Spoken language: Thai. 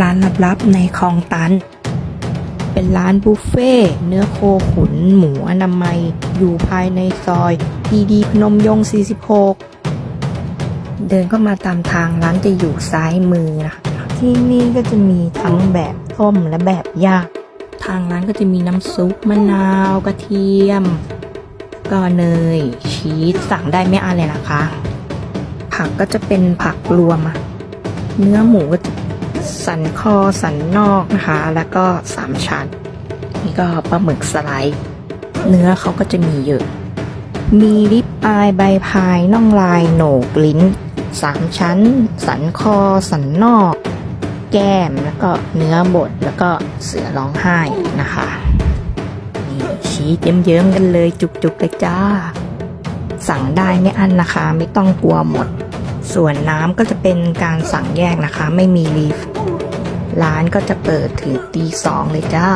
ร้านลับๆในคลองตัน เป็นร้านบุฟเฟ่เนื้อโคขุนหมูอนามัย อยู่ภายในซอยพีดีพนมยงค์46 เดินเข้ามาตามทางร้านจะอยู่ซ้ายมือนะคะที่นี่ก็จะมีทั้งแบบต้มและแบบย่างทางร้านก็จะมีน้ำซุปมะนาวกระเทียมก็เนยชีสสั่งได้ไม่อันเลยนะคะ ผักก็จะเป็นผักรวมอะเนื้อหมูก็จะ สันคอสันนอกนะคะ แล้วก็สามชั้น นี่ก็ปลาหมึกสไลด์ เนื้อเขาก็จะมีเยอะ มีริบอายใบพายน่องลายโหนกลิ้นสามชั้น สันคอสันนอก แก้มแล้วก็เนื้อบดแล้วก็เสือร้องไห้นะคะนี่ชีสเยิ้มๆกันเลยจุกๆเลยจ้า สั่งได้ไม่อั้นนะคะ ไม่ต้องกลัวหมด ส่วนน้ำก็จะเป็นการสั่งแยกนะคะ ไม่มีลีฟร้านก็จะเปิดถึงตีสองเลยจ้า